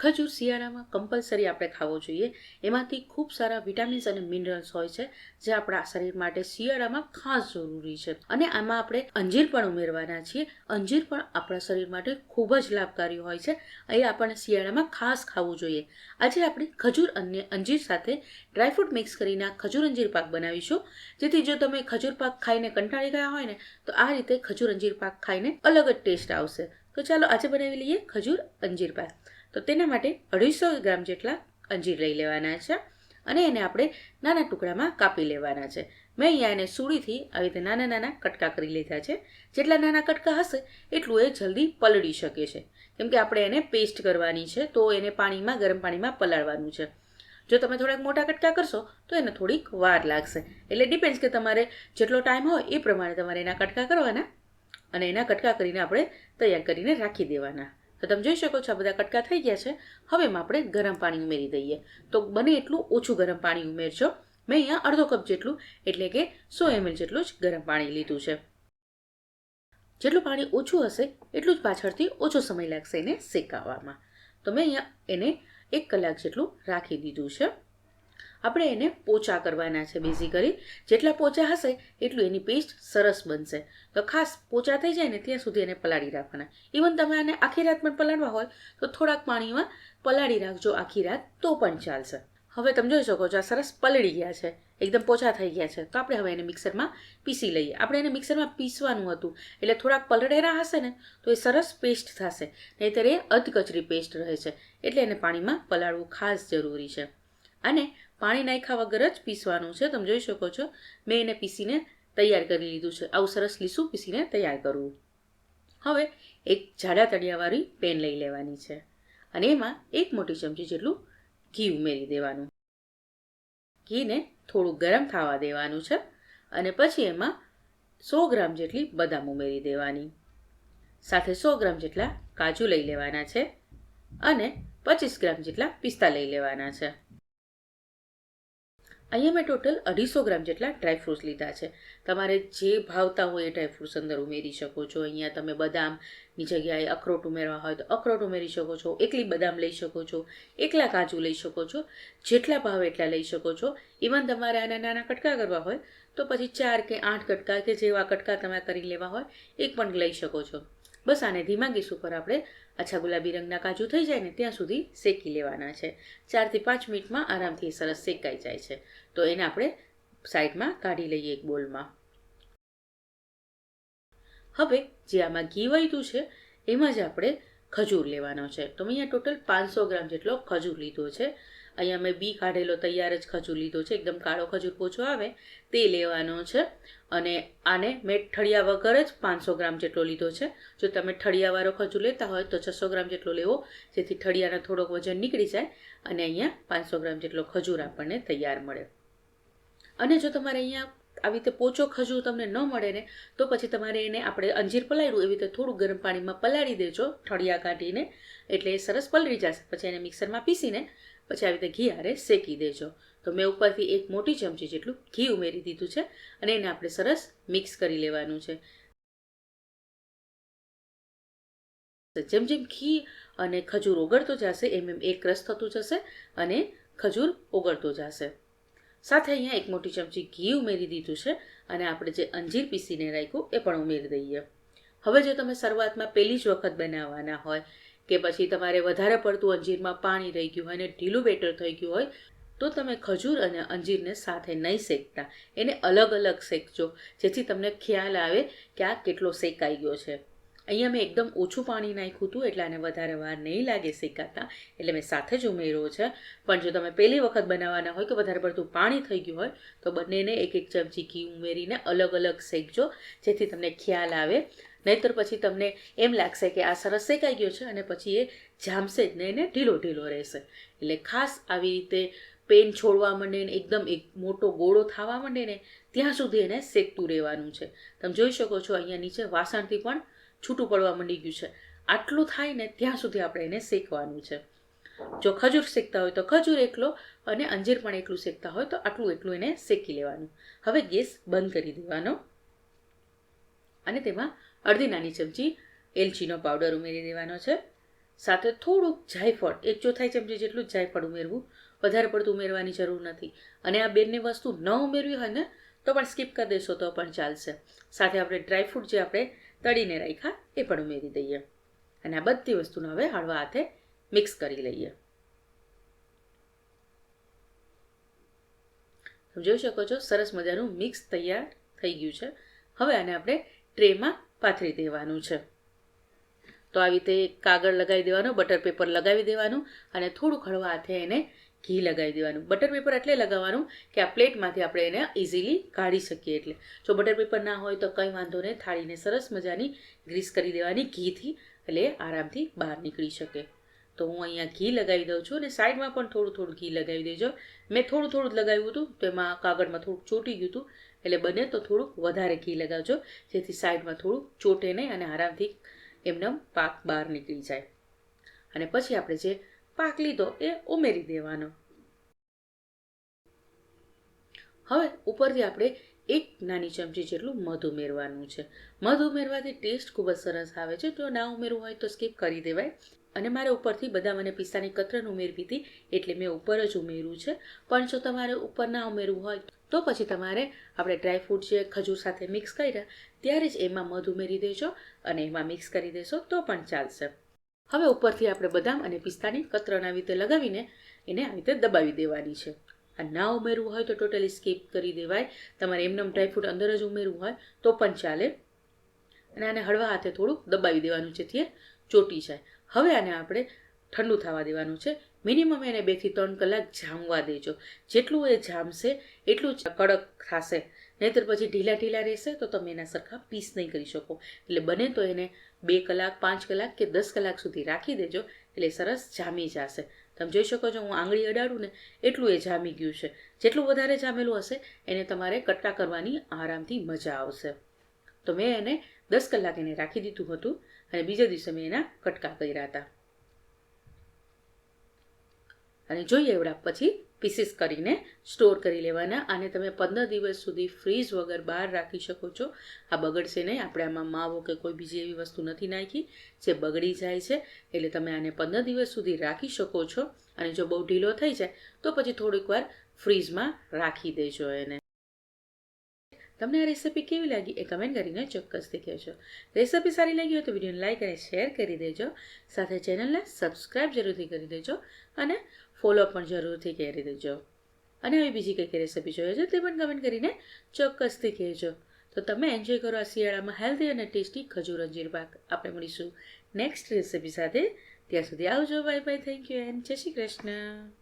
ખજૂર શિયાળામાં કમ્પલસરી આપણે ખાવો જોઈએ. એમાંથી ખૂબ સારા વિટામિન્સ અને મિનરલ્સ હોય છે, જે આપણા શરીર માટે શિયાળામાં ખાસ જરૂરી છે. અને આમાં આપણે અંજીર પણ ઉમેરવાના છીએ. અંજીર પણ આપણા શરીર માટે ખૂબ જ લાભકારી હોય છે. એ આપણને શિયાળામાં ખાસ ખાવું જોઈએ. આજે આપણે ખજૂર અને અંજીર સાથે ડ્રાયફ્રૂટ મિક્સ કરીને ખજૂર અંજીર પાક બનાવીશું. જેથી જો તમે ખજૂર પાક ખાઈને કંટાળી ગયા હોય ને, તો આ રીતે ખજૂર અંજીર પાક ખાઈને અલગ જ ટેસ્ટ આવશે. તો ચાલો આજે બનાવી લઈએ ખજૂર અંજીર પાક તો તેના માટે અઢીસો ગ્રામ જેટલા અંજીર લઈ લેવાના છે અને એને આપણે નાના ટુકડામાં કાપી લેવાના છે. મેં અહીંયા એને સુડીથી આવી રીતે નાના નાના કટકા કરી લીધા છે. જેટલા નાના કટકા હશે એટલું એ જલ્દી પલળી શકે છે. કેમ કે આપણે એને પેસ્ટ કરવાની છે તો એને પાણીમાં, ગરમ પાણીમાં પલાળવાનું છે. જો તમે થોડાક મોટા કટકા કરશો તો એને થોડીક વાર લાગશે. એટલે ડિપેન્ડ્સ કે તમારે જેટલો ટાઈમ હોય એ પ્રમાણે તમારે એના કટકા કરવાના અને એના કટકા કરીને આપણે તૈયાર કરીને રાખી દેવાના. તો તમે જોઈ શકો છો આ બધા કટકા થઈ ગયા છે. હવે એમાં આપણે ગરમ પાણી ઉમેરી દઈએ. તો બને એટલું ઓછું ગરમ પાણી ઉમેરજો. મેં અહીંયા અડધો કપ જેટલું, એટલે કે સો એમએલ જેટલું જ ગરમ પાણી લીધું છે. જેટલું પાણી ઓછું હશે, એટલું જ પાછળથી ઓછો સમય લાગશે એને શેકાવવામાં તો મેં અહીંયા એને એક કલાક જેટલું રાખી દીધું છે. આપણે એને પોચા કરવાના છે બેઝિકલી જેટલા પોચા હશે, એટલું એની પેસ્ટ સરસ બનશે. તો ખાસ પોચા થઈ જાય ને, ત્યાં સુધી એને પલાળી રાખવાના. ઇવન તમે આને આખી રાત પણ પલાળવા હોય, તો થોડાક પાણીમાં પલાળી રાખજો આખી રાત, તો પણ ચાલશે. હવે તમે જોઈ શકો છો, આ સરસ પલળી ગયા છે. એકદમ પોચા થઈ ગયા છે. તો આપણે હવે એને મિક્સરમાં પીસી લઈએ. આપણે એને મિક્સરમાં પીસવાનું હતું. એટલે થોડાક પલળેરા હશે ને, તો એ સરસ પેસ્ટ થશે. નહીંતર એ અધકચરી પેસ્ટ રહે છે. એટલે એને પાણીમાં પલાળવું ખાસ જરૂરી છે. અને પાણી નાખ્યા વગર જ પીસવાનું છે. તમે જોઈ શકો છો. મેં એને પીસીને તૈયાર કરી લીધું છે. આવું સરસ લીસું પીસીને તૈયાર કરવું. હવે એક જાડા તળિયાવાળી પેન લઈ લેવાની છે અને એમાં એક મોટી ચમચી જેટલું ઘી ઉમેરી દેવાનું. ઘીને થોડું ગરમ થવા દેવાનું છે અને પછી એમાં સો ગ્રામ જેટલી બદામ ઉમેરી દેવાની. સાથે સો ગ્રામ જેટલા કાજુ લઈ લેવાના છે અને પચીસ ગ્રામ જેટલા પિસ્તા લઈ લેવાના છે. અહીંયા મેં ટોટલ અઢીસો ગ્રામ જેટલા ડ્રાયફ્રૂટ્સ લીધા છે. તમારે જે ભાવતા હોય એ ડ્રાયફ્રૂટ્સ અંદર ઉમેરી શકો છો. અહીંયા તમે બદામની જગ્યાએ અખરોટ ઉમેરવા હોય તો અખરોટ ઉમેરી શકો છો. એકલી બદામ લઈ શકો છો. એકલા કાજુ લઈ શકો છો. જેટલા ભાવ એટલા લઈ શકો છો. ઇવન તમારે આના નાના કટકા કરવા હોય તો પછી ચાર કે આઠ કટકા કે જેવા કટકા તમે કરી લેવા હોય, એક પણ લઈ શકો છો. બસ આને ધીમા ગેસ ઉપર આપણે આછા ગુલાબી રંગના કાજુ થઈ જાય ને ત્યાં સુધી શેકી લેવાના છે. ચારથી પાંચ મિનિટમાં આરામથી સરસ શેકાઈ જાય છે. તો એને આપણે સાઈડમાં કાઢી લઈએ એક બોલમાં. હવે જે આમાં ઘી વધ્યું છે, એમાં જ આપણે ખજૂર લેવાનો છે. તો મેં અહીંયા ટોટલ પાંચસો ગ્રામ જેટલો ખજૂર લીધો છે. અહીંયા મેં બી કાઢેલો તૈયાર જ ખજૂર લીધો છે. એકદમ કાળો ખજૂર પોછો આવે, તે લેવાનો છે. અને આને મેં ઠળિયા વગર જ પાંચસો ગ્રામ જેટલો લીધો છે. જો તમે ઠળિયાવાળો ખજૂર લેતા હોય તો છસો ગ્રામ જેટલો લેવો, જેથી ઠળિયાનો થોડોક વજન નીકળી જાય અને અહીંયા પાંચસો ગ્રામ જેટલો ખજૂર આપણને તૈયાર મળે. અને જો તમારે અહીંયા આવી રીતે પોચો ખજૂર તમને ન મળે ને, તો પછી તમારે એને આપણે અંજીર પલાળ્યું, એવી રીતે થોડું ગરમ પાણીમાં પલાળી દેજો, ઠળિયા કાઢીને, એટલે સરસ પલળી જશે. પછી એને મિક્સરમાં પીસીને પછી આવી રીતે ઘી હારે શેકી દેજો. તો મેં ઉપરથી એક મોટી ચમચી જેટલું ઘી ઉમેરી દીધું છે અને એને આપણે સરસ મિક્સ કરી લેવાનું છે. જેમ જેમ ઘી અને ખજૂર ઓગળતો જશે, એમ એમ એક રસ થતું જશે અને ખજૂર ઓગળતો જશે. સાથે અહીંયા એક મોટી ચમચી ઘી ઉમેરી દીધું છે અને આપણે જે અંજીર પીસીને રાખ્યું એ પણ ઉમેરી દઈએ. હવે જો તમે શરૂઆતમાં પહેલી જ વખત બનાવવાના હોય કે પછી તમારે વધારે પડતું અંજીરમાં પાણી રહી ગયું હોય અને ઢીલું બેટર થઈ ગયું હોય, તો તમે ખજૂર અને અંજીરને સાથે નહીં શેકતા. એને અલગ અલગ શેકજો, જેથી તમને ખ્યાલ આવે કે આ કેટલો શેકાઈ ગયો છે. અહીંયા મેં એકદમ ઓછું પાણી નાખ્યું હતું, એટલે આને વધારે વાર નહીં લાગે શેકાતા, એટલે મેં સાથે જ ઉમેર્યો છે. પણ જો તમે પહેલી વખત બનાવવાના હોય કે વધારે પડતું પાણી થઈ ગયું હોય, તો બંનેને એક એક ચમચી ઘી ઉમેરીને અલગ અલગ શેકજો, જેથી તમને ખ્યાલ આવે. નહીંતર પછી તમને એમ લાગશે કે આ સરસ શેકાઈ ગયો છે અને પછી એ જામશે જ ને એને ઢીલો ઢીલો રહેશે. એટલે ખાસ આવી રીતે પેન છોડવા માંડે ને એકદમ એક મોટો ગોળો થવા માંડે ને, ત્યાં સુધી એને શેકતું રહેવાનું છે. તમે જોઈ શકો છો અહીંયા નીચે વાસણથી પણ છૂટું પડવા માંડી ગયું છે. આટલું થાય ને ત્યાં સુધી આપણે એને શેકવાનું છે. જો ખજૂર શેકતા હોય તો ખજૂર એકલો અને અંજીર પણ એકલું શેકતા હોય તો આટલું એટલું એને શેકી લેવાનું. હવે ગેસ બંધ કરી દેવાનો. અને તેમાં અડધી નાની ચમચી એલચીનો પાવડર ઉમેરી દેવાનો છે. સાથે થોડુંક જાયફળ, એક ચોથાઈ ચમચી જેટલું જાયફળ ઉમેરવું. વધારે પડતું ઉમેરવાની જરૂર નથી. અને આ બંને વસ્તુ ન ઉમેરવી હોય ને તો પણ સ્કીપ કરી દેશો તો પણ ચાલશે. સાથે આપણે ડ્રાયફ્રૂટ જે આપણે તળીને રાખ્યા, એ પણ ઉમેરી દઈએ. અને આ બધી વસ્તુને હવે હળવા હાથે મિક્સ કરી લઈએ. તમે જોઈ શકો છો? સરસ મજાનું મિક્સ તૈયાર થઈ ગયું છે. હવે આને આપણે ટ્રેમાં પાથરી દેવાનું છે. તો આવી રીતે કાગળ લગાવી દેવાનું બટર પેપર લગાવી દેવાનું અને થોડુંક હળવા હાથે એને ઘી લગાવી દેવાનું. બટર પેપર એટલે લગાવવાનું કે આ પ્લેટમાંથી આપણે એને ઇઝીલી કાઢી શકીએ એટલે. જો બટર પેપર ના હોય તો કંઈ વાંધો નહીં, થાળીને સરસ મજાની ગ્રીસ કરી દેવાની ઘીથી એટલે આરામથી બહાર નીકળી શકે. તો હું અહીંયા ઘી લગાવી દઉં છું અને સાઈડમાં પણ થોડું થોડું ઘી લગાવી દેજો. મેં થોડું થોડું જ લગાવ્યું હતું, તો એમાં કાગળમાં થોડુંક ચોટી ગયું હતું. એટલે બને તો થોડુંક વધારે ઘી લગાવજો, જેથી સાઈડમાં થોડું ચોટે નહીં અને આરામથી એમને પાક બહાર નીકળી જાય. અને પછી આપણે જે પાક લીધો એ ઉમેરી દેવાનો. હવે ઉપરથી આપણે એક નાની ચમચી જેટલું મધ ઉમેરવાનું છે. મધ ઉમેરવાથી ટેસ્ટ ખૂબ જ સરસ આવે છે. જો ના ઉમેરવું હોય તો સ્કીપ કરી દેવાય. અને મારે ઉપરથી બદામ અને પિસ્તાની કતરન ઉમેરવી હતી, એટલે મેં ઉપર જ ઉમેર્યું છે. પણ જો તમારે ઉપર ના ઉમેરવું હોય, તો પછી તમારે આપણે ડ્રાયફ્રૂટ જે ખજૂર સાથે મિક્સ કર્યા, ત્યારે જ એમાં મધ ઉમેરી દેજો અને એમાં મિક્સ કરી દેશો, તો પણ ચાલશે. હવે ઉપરથી આપણે બદામ અને પિસ્તાની કતરણ આવી રીતે લગાવીને એને આવી રીતે દબાવી દેવાની છે. આ ના ઉમેરવું હોય તો ટોટલી સ્કીપ કરી દેવાય. તમારે એમનેમ ડ્રાયફ્રૂટ અંદર જ ઉમેરવું હોય, તો પણ ચાલે. અને આને હળવા હાથે થોડુંક દબાવી દેવાનું જેથી ચોટી જાય. હવે આને આપણે ઠંડુ થવા દેવાનું છે. મિનિમમ એને બેથી ત્રણ કલાક જામવા દેજો. જેટલું એ જામશે, એટલું જ કડક થશે. નહીંતર પછી ઢીલા ઢીલા રહેશે તો તમે એના સરખા પીસ નહીં કરી શકો. એટલે બને તો એને બે કલાક, પાંચ કલાક કે દસ કલાક સુધી રાખી દેજો. એટલે સરસ જામી જશે. તમે જોઈ શકો છો હું આંગળી અડાડું ને એટલું એ જામી ગયું છે. જેટલું વધારે જામેલું હશે, એને તમારે કટકા કરવાની આરામથી મજા આવશે. તો મેં એને દસ કલાક એને રાખી દીધું હતું. અને બીજા દિવસે મેં એના કટકા કર્યા હતા. અને જોઈએ એવડા પછી પીસીસ કરીને સ્ટોર કરી લેવાના. અને તમે પંદર દિવસ સુધી ફ્રીઝ વગર બહાર રાખી શકો છો. આ બગડશે નહીં. આપણે આમાં માવો કે કોઈ બીજી એવી વસ્તુ નથી નાખી. જે બગડી જાય છે, એટલે તમે આને પંદર દિવસ સુધી રાખી શકો છો. અને જો બહુ ઢીલો થઈ જાય, તો પછી થોડીક વાર ફ્રીઝમાં રાખી દેજો એને. તમને આ રેસીપી કેવી લાગી એ કમેન્ટ કરીને ચોક્કસથી કહેજો. રેસીપી સારી લાગી હોય તો વિડીયોને લાઇક અને શેર કરી દેજો. સાથે ચેનલને સબસ્ક્રાઈબ જરૂરથી કરી દેજો અને ફોલો પણ જરૂરથી કરી દેજો. અને હવે બીજી કઈ કઈ રેસીપી જોઈએ છે તે પણ કમેન્ટ કરીને ચોક્કસથી કહેજો. તો તમે એન્જોય કરો આ શિયાળામાં હેલ્ધી અને ટેસ્ટી ખજૂર અંજીર પાક. આપણે મળીશું નેક્સ્ટ રેસીપી સાથે. ત્યાં સુધી આવજો. Bye bye thank you and જય શ્રી કૃષ્ણ.